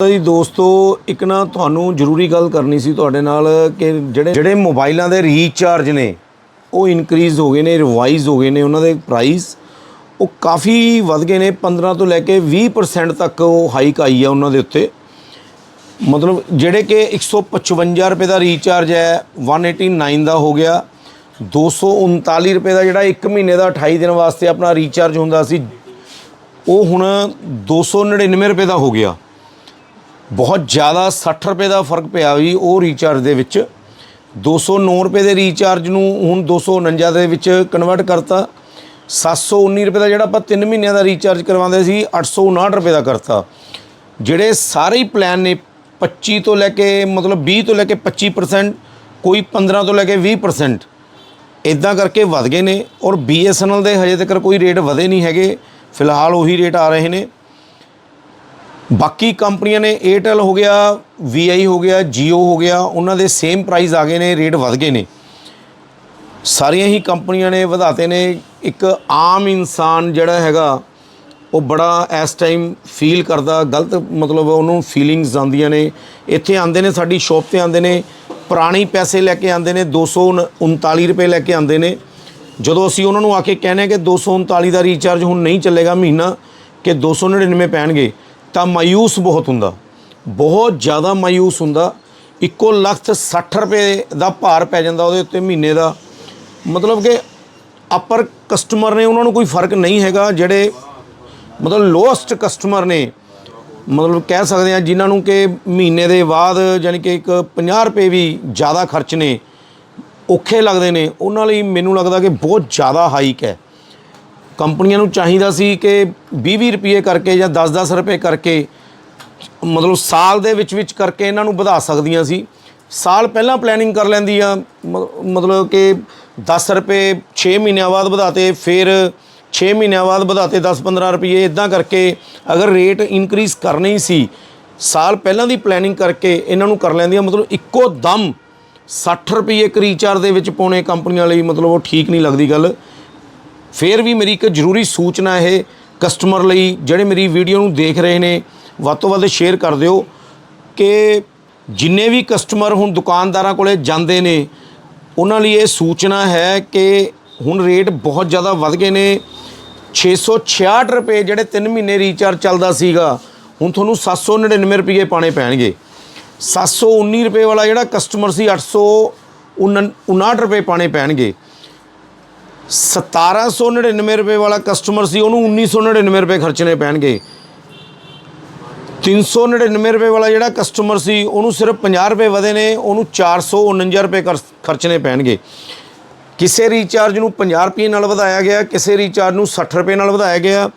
ਜੀ ਦੋਸਤੋ, ਇੱਕ ਨਾ ਤੁਹਾਨੂੰ ਜ਼ਰੂਰੀ ਗੱਲ ਕਰਨੀ ਸੀ ਤੁਹਾਡੇ ਨਾਲ ਕਿ ਜਿਹੜੇ ਜਿਹੜੇ ਮੋਬਾਈਲਾਂ ਦੇ ਰੀਚਾਰਜ ਨੇ, ਉਹ ਇਨਕਰੀਜ਼ ਹੋ ਗਏ ਨੇ ਰਿਵਾਈਜ਼ ਹੋ ਗਏ ਨੇ ਉਹਨਾਂ ਦੇ ਪ੍ਰਾਈਸ ਉਹ ਕਾਫੀ ਵੱਧ ਗਏ ਨੇ 15 ਤੋਂ ਲੈ ਕੇ 20% ਤੱਕ ਉਹ ਹਾਈਕ ਆਈ ਹੈ ਉਹਨਾਂ ਦੇ ਉੱਤੇ। ਮਤਲਬ ਜਿਹੜੇ ਕਿ 155 ਰੁਪਏ ਦਾ ਰੀਚਾਰਜ ਹੈ 189 ਦਾ ਹੋ ਗਿਆ। 239 ਰੁਪਏ ਦਾ ਜਿਹੜਾ 1 ਮਹੀਨੇ ਦਾ 28 ਦਿਨ ਵਾਸਤੇ ਆਪਣਾ ਰੀਚਾਰਜ ਹੁੰਦਾ ਸੀ, ਉਹ ਹੁਣ 299 ਰੁਪਏ ਦਾ ਹੋ ਗਿਆ। ਬਹੁਤ ਜ਼ਿਆਦਾ 60 ਰੁਪਏ ਦਾ ਫ਼ਰਕ ਪਿਆ ਵੀ ਉਹ ਰੀਚਾਰਜ ਦੇ ਵਿੱਚ। 209 ਰੁਪਏ ਦੇ ਰੀਚਾਰਜ ਨੂੰ ਹੁਣ 249 ਦੇ ਵਿੱਚ ਕਨਵਰਟ ਕਰਤਾ। 719 ਰੁਪਏ ਦਾ ਜਿਹੜਾ ਆਪਾਂ 3 ਮਹੀਨਿਆਂ ਦਾ ਰੀਚਾਰਜ ਕਰਵਾਉਂਦੇ ਸੀ 859 ਰੁਪਏ ਦਾ ਕਰਤਾ। ਜਿਹੜੇ ਸਾਰੇ ਹੀ ਪਲਾਨ ਨੇ 25 ਤੋਂ ਲੈ ਕੇ ਮਤਲਬ 20 ਤੋਂ ਲੈ ਕੇ 25% ਕੋਈ 15 ਤੋਂ ਲੈ ਕੇ 20% ਇਦਾਂ ਕਰਕੇ ਵੱਧ ਗਏ ਨੇ। ਔਰ BSNL ਦੇ ਹਜੇ ਤੱਕ ਕੋਈ ਰੇਟ ਵਧੇ ਨਹੀਂ ਹੈਗੇ। ਫਿਲਹਾਲ ਉਹੀ ਰੇਟ ਆ ਰਹੇ ਨੇ। ਬਾਕੀ ਕੰਪਨੀਆਂ ਨੇ Airtel ਹੋ ਗਿਆ VI ਹੋ ਗਿਆ, Jio ਹੋ ਗਿਆ, ਉਹਨਾਂ ਦੇ ਸੇਮ ਪ੍ਰਾਈਸ ਆ ਗਏ ਨੇ ਰੇਟ ਵੱਧ ਗਏ ਨੇ। ਸਾਰੀਆਂ ਹੀ ਕੰਪਨੀਆਂ ਨੇ ਵਧਾਤੇ ਨੇ। ਇੱਕ ਆਮ ਇਨਸਾਨ ਜਿਹੜਾ ਹੈਗਾ, ਉਹ ਬੜਾ ਇਸ ਟਾਈਮ ਫੀਲ ਕਰਦਾ, ਗਲਤ ਮਤਲਬ ਉਹਨੂੰ ਫੀਲਿੰਗਸ ਆਉਂਦੀਆਂ ਨੇ। ਇੱਥੇ ਆਉਂਦੇ ਨੇ, ਸਾਡੀ ਸ਼ਾਪ ਤੇ ਆਉਂਦੇ ਨੇ, ਪੁਰਾਣੀ ਪੈਸੇ ਲੈ ਕੇ ਆਉਂਦੇ ਨੇ 239 ਰੁਪਏ ਲੈ ਕੇ ਆਉਂਦੇ ਨੇ। ਜਦੋਂ ਅਸੀਂ ਉਹਨਾਂ ਨੂੰ ਆ ਕੇ ਕਹਿੰਦੇ ਕਿ 239 ਦਾ ਰੀਚਾਰਜ ਹੁਣ ਨਹੀਂ ਚੱਲੇਗਾ ਮਹੀਨਾ, ਕਿ 299 ਪੈਣਗੇ ਤਾਂ ਮਾਯੂਸ ਬਹੁਤ ਹੁੰਦਾ। ਬਹੁਤ ਜ਼ਿਆਦਾ ਮਾਯੂਸ ਹੁੰਦਾ। ਇੱਕੋ ਲੱਖ 60 ਰੁਪਏ ਦਾ ਭਾਰ ਪੈ ਜਾਂਦਾ ਉਹਦੇ ਉੱਤੇ ਮਹੀਨੇ ਦਾ। ਮਤਲਬ ਕਿ ਅਪਰ ਕਸਟਮਰ ਨੇ ਉਹਨਾਂ ਨੂੰ ਕੋਈ ਫ਼ਰਕ ਨਹੀਂ ਹੈਗਾ, ਜਿਹੜੇ ਮਤਲਬ ਲੋਐਸਟ ਕਸਟਮਰ ਨੇ। ਮਤਲਬ ਕਹਿ ਸਕਦੇ ਆ ਜਿਨ੍ਹਾਂ ਨੂੰ ਕਿ ਮਹੀਨੇ ਦੇ ਬਾਅਦ ਯਾਨੀ ਕਿ ਇੱਕ 50 ਰੁਪਏ ਵੀ ਜ਼ਿਆਦਾ ਖਰਚ ਨੇ, ਔਖੇ ਲੱਗਦੇ ਨੇ। ਉਹਨਾਂ ਲਈ ਮੈਨੂੰ ਲੱਗਦਾ ਕਿ ਬਹੁਤ ਜ਼ਿਆਦਾ ਹਾਈਕ ਹੈ। ਕੰਪਨੀਆਂ ਨੂੰ ਚਾਹੀਦਾ ਸੀ ਕਿ 20-20 ਰੁਪਏ ਕਰਕੇ ਜਾਂ 10-10 ਰੁਪਏ ਕਰਕੇ, ਮਤਲਬ ਸਾਲ ਦੇ ਵਿੱਚ ਵਿੱਚ ਕਰਕੇ ਇਹਨਾਂ ਨੂੰ ਵਧਾ ਸਕਦੀਆਂ ਸੀ। ਸਾਲ ਪਹਿਲਾਂ ਪਲੈਨਿੰਗ ਕਰ ਲੈਂਦੀ ਆ, ਮ- ਮਤਲਬ ਕਿ 10 ਰੁਪਏ 6 ਮਹੀਨਿਆਂ ਬਾਅਦ ਵਧਾਤੇ, ਫਿਰ 6 ਮਹੀਨਿਆਂ ਬਾਅਦ ਵਧਾਤੇ 10-15 ਰੁਪਏ ਇਦਾਂ ਕਰਕੇ ਅਗਰ ਰੇਟ ਇਨਕਰੀਜ਼ ਕਰਨੇ ਹੀ ਸੀ, ਸਾਲ ਪਹਿਲਾਂ ਦੀ ਪਲੈਨਿੰਗ ਕਰਕੇ ਇਹਨਾਂ ਨੂੰ ਕਰ ਲੈਂਦੀਆਂ ਮਤਲਬ ਇੱਕੋ ਦਮ 60 ਰੁਪਏ ਇੱਕ ਰੀਚਾਰਜ ਦੇ ਵਿੱਚ ਪਾਉਣੇ ਕੰਪਨੀਆਂ ਲਈ, ਮਤਲਬ ਉਹ ਠੀਕ ਨਹੀਂ ਲੱਗਦੀ ਗੱਲ। ਫਿਰ ਵੀ ਮੇਰੀ ਇੱਕ ਜ਼ਰੂਰੀ ਸੂਚਨਾ ਇਹ ਕਸਟਮਰ ਲਈ, ਜਿਹੜੇ ਮੇਰੀ ਵੀਡੀਓ ਨੂੰ ਦੇਖ ਰਹੇ ਨੇ, ਵੱਧ ਤੋਂ ਵੱਧ ਸ਼ੇਅਰ ਕਰ ਦਿਓ ਕਿ ਜਿੰਨੇ ਵੀ ਕਸਟਮਰ ਹੁਣ ਦੁਕਾਨਦਾਰਾਂ ਕੋਲੇ ਜਾਂਦੇ ਨੇ, ਉਹਨਾਂ ਲਈ ਇਹ ਸੂਚਨਾ ਹੈ ਕਿ ਹੁਣ ਰੇਟ ਬਹੁਤ ਜ਼ਿਆਦਾ ਵੱਧ ਗਏ ਨੇ। 666 ਰੁਪਏ ਜਿਹੜੇ 3 ਮਹੀਨੇ ਰੀਚਾਰਜ ਚੱਲਦਾ ਸੀਗਾ, ਹੁਣ ਤੁਹਾਨੂੰ 799 ਰੁਪਏ ਪਾਣੇ ਪੈਣਗੇ। 719 ਰੁਪਏ ਵਾਲਾ ਜਿਹੜਾ ਕਸਟਮਰ ਸੀ 859 ਰੁਪਏ ਪਾਣੇ ਪੈਣਗੇ। 1799 ਰੁਪਏ ਵਾਲਾ ਕਸਟਮਰ ਸੀ, ਉਹਨੂੰ 1999 ਰੁਪਏ ਖਰਚਣੇ ਪੈਣਗੇ। 399 ਰੁਪਏ ਵਾਲਾ ਜਿਹੜਾ ਕਸਟਮਰ ਸੀ, ਉਹਨੂੰ ਸਿਰਫ 50 ਰੁਪਏ ਵਧੇ ਨੇ, ਉਹਨੂੰ 449 ਰੁਪਏ ਖਰ- ਖਰਚਣੇ ਪੈਣਗੇ। ਕਿਸੇ ਰੀਚਾਰਜ ਨੂੰ 50 ਰੁਪਏ ਨਾਲ ਵਧਾਇਆ ਗਿਆ, ਕਿਸੇ ਰੀਚਾਰਜ ਨੂੰ 60 ਰੁਪਏ ਨਾਲ ਵਧਾਇਆ ਗਿਆ।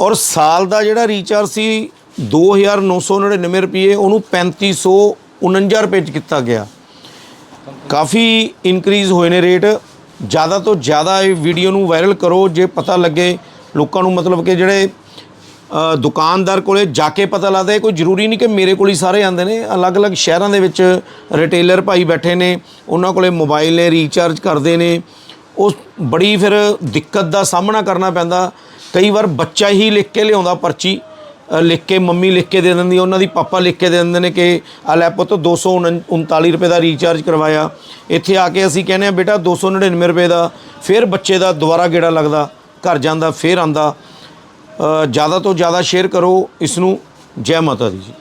ਔਰ ਸਾਲ ਦਾ ਜਿਹੜਾ ਰੀਚਾਰਜ ਸੀ 2999 ਰੁਪਏ, ਉਹਨੂੰ 3549 ਰੁਪਏ ਚ ਕੀਤਾ ਗਿਆ। ਕਾਫੀ ਇਨਕਰੀਜ਼ ਹੋਏ ਨੇ ਰੇਟ ਜ਼ਿਆਦਾ ਤੋਂ ਜ਼ਿਆਦਾ ਇਹ ਵੀਡੀਓ ਨੂੰ ਵਾਇਰਲ ਕਰੋ, ਜੇ ਪਤਾ ਲੱਗੇ ਲੋਕਾਂ ਨੂੰ ਮਤਲਬ ਕਿ ਜਿਹੜੇ ਦੁਕਾਨਦਾਰ ਕੋਲੇ ਜਾ ਕੇ ਪਤਾ ਲੱਗਦਾ ਕੋਈ ਜ਼ਰੂਰੀ ਨਹੀਂ ਕਿ ਮੇਰੇ ਕੋਲ ਹੀ ਸਾਰੇ ਆਉਂਦੇ ਨੇ। ਅਲੱਗ-ਅਲੱਗ ਸ਼ਹਿਰਾਂ ਦੇ ਵਿੱਚ ਰਿਟੇਲਰ ਭਾਈ ਬੈਠੇ ਨੇ, ਉਹਨਾਂ ਕੋਲੇ ਮੋਬਾਈਲ ਨੇ ਰੀਚਾਰਜ ਕਰਦੇ ਨੇ। ਉਸ ਬੜੀ ਫਿਰ ਦਿੱਕਤ ਦਾ ਸਾਹਮਣਾ ਕਰਨਾ ਪੈਂਦਾ। ਕਈ ਵਾਰ ਬੱਚਾ ਹੀ ਲਿਖ ਕੇ ਲਿਆਉਂਦਾ ਪਰਚੀ ਲਿਖ ਕੇ ਮੰਮੀ ਲਿਖ ਕੇ ਦੇ ਦਿੰਦੀ ਉਹਨਾਂ ਦੀ ਪਾਪਾ ਲਿਖ ਕੇ ਦੇ ਦਿੰਦੇ ਨੇ ਕਿ, ਆ ਲੈ ਪੁੱਤ 239 ਰੁਪਏ ਦਾ ਰੀਚਾਰਜ ਕਰਵਾਇਆ। ਇੱਥੇ ਆ ਕੇ ਅਸੀਂ ਕਹਿੰਦੇ ਆ ਬੇਟਾ 299 ਰੁਪਏ ਦਾ। ਫਿਰ ਬੱਚੇ ਦਾ ਦੁਬਾਰਾ ਗੇੜਾ ਲੱਗਦਾ, ਘਰ ਜਾਂਦਾ, ਫਿਰ ਆਂਦਾ। ਜ਼ਿਆਦਾ ਤੋਂ ਜ਼ਿਆਦਾ ਸ਼ੇਅਰ ਕਰੋ, ਇਸ ਨੂੰ ਜੈ ਮਾਤਾ ਦੀ ਜੀ।